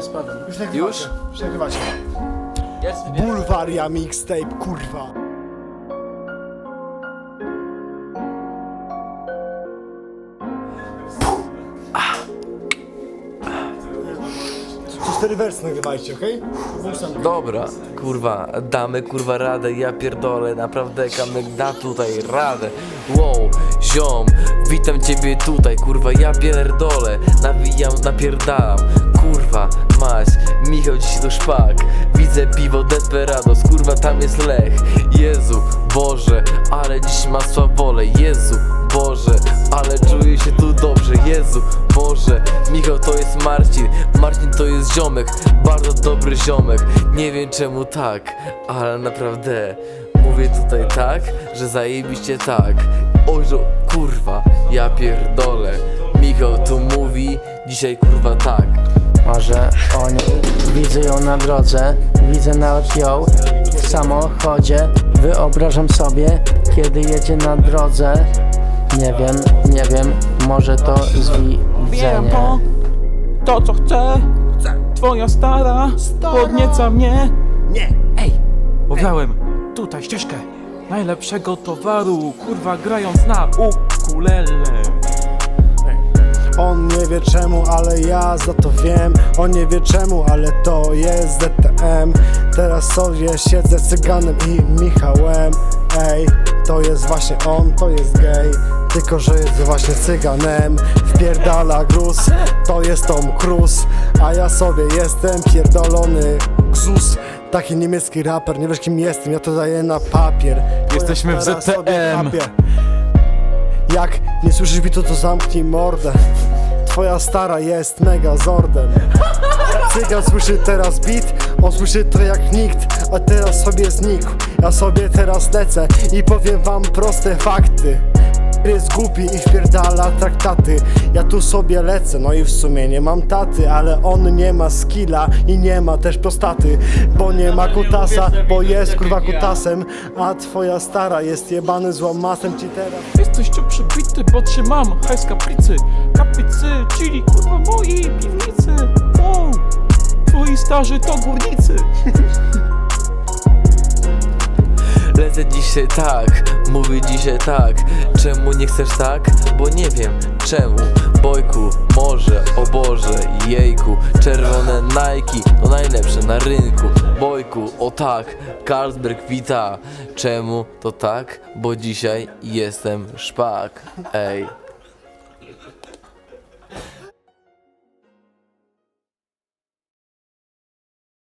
Spadam. Już nagrywacie. Już? Już nagrywacie. Jest Bulwaria mixtape, kurwa. Cztery wersy nagrywajcie, okej? Dobra, kurwa, damy kurwa radę, ja pierdolę, naprawdę kamek da tutaj radę Wow, ziom, witam ciebie tutaj, kurwa, ja pierdolę, nawijam, napierdalam Kurwa, maś, Michał dziś to szpak, widzę piwo Desperados, kurwa, tam jest Lech. Jezu, Boże, ale dziś ma swawolę, Jezu, Boże, ale czuję się tu dobrze, Jezu, Boże Michał to jest Marcin, Marcin to jest ziomek, bardzo dobry ziomek. Nie wiem czemu tak, ale naprawdę Mówię tutaj tak, że zajebiście tak. Oj, że kurwa, ja pierdolę. Michał tu mówi, dzisiaj kurwa tak Może oni widzę ją na drodze, widzę nawet ją w samochodzie. Wyobrażam sobie, kiedy jedzie na drodze. Nie wiem, nie wiem, może to Wiem zwidzenie. to, to co chcę Twoja stara podnieca mnie Nie! Ej, powiałem tutaj ścieżkę Najlepszego towaru, kurwa grając na ukulele On nie wie czemu, ale ja za to wiem. On nie wie czemu, ale to jest ZTM Teraz sobie siedzę z Cyganem i Michałem. Ej, to jest właśnie on, to jest gej. Tylko, że jest właśnie Cyganem. Wpierdala gruz, to jest Tom Cruise. A ja sobie jestem pierdolony Gzus Taki niemiecki raper, nie wiesz kim jestem, ja to daję na papier. Jesteśmy w ZTM. Jak nie słyszysz bitu, to zamknij mordę Twoja stara jest mega zordem Cygan słyszy teraz beat, on słyszy to jak nikt A teraz sobie znikł, ja sobie teraz lecę I powiem wam proste fakty jest głupi i wpierdala traktaty. Ja tu sobie lecę, no i w sumie nie mam taty Ale on nie ma skilla i nie ma też prostaty Bo nie ma kutasa, bo jest kurwa kutasem A twoja stara jest jebany złamasem ci teraz. Jesteś tu przybity, bo trzymam hajs kaplicy Kaplicy, czyli kurwa mojej piwnicy. Wow. Twoi starzy to górnicy Dzisiaj tak, mówię dzisiaj tak. Czemu nie chcesz tak? Bo nie wiem czemu. Bojku, może, o Boże, jejku. Czerwone Nike, to najlepsze na rynku. Bojku, o tak, Carlsberg wita. Czemu to tak? Bo dzisiaj jestem szpak. Ej